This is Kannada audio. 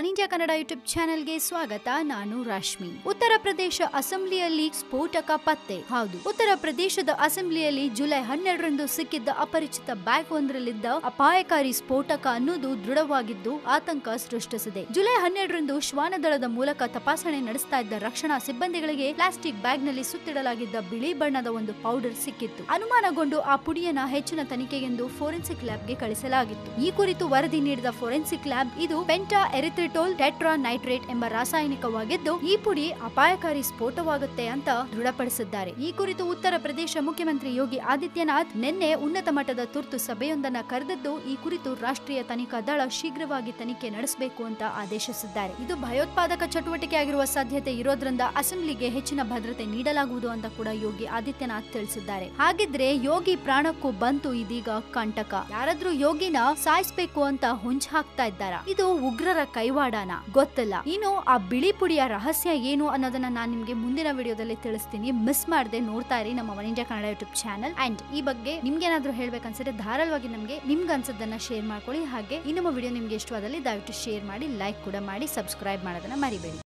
ಒನ್ ಇಂಡಿಯಾ ಕನ್ನಡ ಯೂಟ್ಯೂಬ್ ಚಾನೆಲ್ಗೆ ಸ್ವಾಗತ. ನಾನು ರಾಶ್ಮಿ. ಉತ್ತರ ಪ್ರದೇಶ ಅಸೆಂಬ್ಲಿಯಲ್ಲಿ ಸ್ಫೋಟಕ ಪತ್ತೆ. ಹೌದು, ಉತ್ತರ ಪ್ರದೇಶದ ಅಸೆಂಬ್ಲಿಯಲ್ಲಿ ಜುಲೈ ಹನ್ನೆರಡರಂದು ಸಿಕ್ಕಿದ್ದ ಅಪರಿಚಿತ ಬ್ಯಾಗ್ ಒಂದರಲ್ಲಿದ್ದ ಅಪಾಯಕಾರಿ ಸ್ಫೋಟಕ ಅನ್ನೋದು ದೃಢವಾಗಿದ್ದು ಆತಂಕ ಸೃಷ್ಟಿಸಿದೆ. ಜುಲೈ ಹನ್ನೆರಡರಂದು ಶ್ವಾನದಳದ ಮೂಲಕ ತಪಾಸಣೆ ನಡೆಸ್ತಾ ಇದ್ದ ರಕ್ಷಣಾ ಸಿಬ್ಬಂದಿಗಳಿಗೆ ಪ್ಲಾಸ್ಟಿಕ್ ಬ್ಯಾಗ್ನಲ್ಲಿ ಸುತ್ತಿಡಲಾಗಿದ್ದ ಬಿಳಿ ಬಣ್ಣದ ಒಂದು ಪೌಡರ್ ಸಿಕ್ಕಿತ್ತು. ಅನುಮಾನಗೊಂಡು ಆ ಪುಡಿಯನ್ನ ಹೆಚ್ಚಿನ ತನಿಖೆಗೆಂದು ಫೋರೆನ್ಸಿಕ್ ಲ್ಯಾಬ್ಗೆ ಕಳಿಸಲಾಗಿತ್ತು. ಈ ಕುರಿತು ವರದಿ ನೀಡಿದ ಫೋರೆನ್ಸಿಕ್ ಲ್ಯಾಬ್, ಇದು ಪೆಂಟಾ ಎರಿಥ್ರಿಟೋಲ್ ಟೆಟ್ರಾ ನೈಟ್ರೇಟ್ ಎಂಬ ರಾಸಾಯನಿಕವಾಗಿದ್ದು, ಈ ಪುಡಿ ಅಪಾಯಕಾರಿ ಸ್ಫೋಟವಾಗುತ್ತೆ ಅಂತ ದೃಢಪಡಿಸಿದ್ದಾರೆ. ಈ ಕುರಿತು ಉತ್ತರ ಪ್ರದೇಶ ಮುಖ್ಯಮಂತ್ರಿ ಯೋಗಿ ಆದಿತ್ಯನಾಥ್ ನಿನ್ನೆ ಉನ್ನತ ಮಟ್ಟದ ತುರ್ತು ಸಭೆಯೊಂದನ್ನ ಕರೆದಿದ್ದು, ಈ ಕುರಿತು ರಾಷ್ಟ್ರೀಯ ತನಿಖಾ ದಳ ಶೀಘ್ರವಾಗಿ ತನಿಖೆ ನಡೆಸಬೇಕು ಅಂತ ಆದೇಶಿಸಿದ್ದಾರೆ. ಇದು ಭಯೋತ್ಪಾದಕ ಚಟುವಟಿಕೆ ಆಗಿರುವ ಸಾಧ್ಯತೆ ಇರೋದ್ರಿಂದ ಅಸೆಂಬ್ಲಿಗೆ ಹೆಚ್ಚಿನ ಭದ್ರತೆ ನೀಡಲಾಗುವುದು ಅಂತ ಕೂಡ ಯೋಗಿ ಆದಿತ್ಯನಾಥ್ ತಿಳಿಸಿದ್ದಾರೆ. ಹಾಗಿದ್ರೆ ಯೋಗಿ ಪ್ರಾಣಕ್ಕೂ ಬಂತು ಇದೀಗ ಕಂಟಕ. ಯಾರಾದ್ರೂ ಯೋಗಿನ ಸಾಯಿಸಬೇಕು ಅಂತ ಹುಂಚ್ ಹಾಕ್ತಾ ಇದ್ದಾರ? ಇದು ಉಗ್ರರ ಕೈವಾಡನ ಗೊತ್ತಲ್ಲ. ಇನ್ನು ಆ ಬಿಳಿ ಪುಡಿಯ ರಹಸ್ಯ ಏನು ಅನ್ನೋದನ್ನ ನಾನು ನಿಮ್ಗೆ ಮುಂದಿನ ವಿಡಿಯೋದಲ್ಲಿ ತಿಳಿಸ್ತೀನಿ. ಮಿಸ್ ಮಾಡದೆ ನೋಡ್ತಾ ಇರಿ ನಮ್ಮ one Kannada YouTube channel. And ಈ ಬಗ್ಗೆ ನಿಮ್ಗೆ ಏನಾದ್ರೂ ಹೇಳ್ಬೇಕನ್ಸಿದ್ರೆ ಧಾರಾಳವಾಗಿ ನಮ್ಗೆ ನಿಮ್ಗೆ ಅನ್ಸದನ್ನ ಶೇರ್ ಮಾಡ್ಕೊಳ್ಳಿ. ಹಾಗೆ ಈ ನಮ್ಮ ವಿಡಿಯೋ ನಿಮ್ಗೆ ಇಷ್ಟವಾದಲ್ಲಿ ದಯವಿಟ್ಟು ಶೇರ್ ಮಾಡಿ ಲೈಕ್ ಕೂಡ ಮಾಡಿ ಸಬ್ಸ್ಕ್ರೈಬ್ ಮಾಡೋದನ್ನ ಮರಿಬೇಡಿ.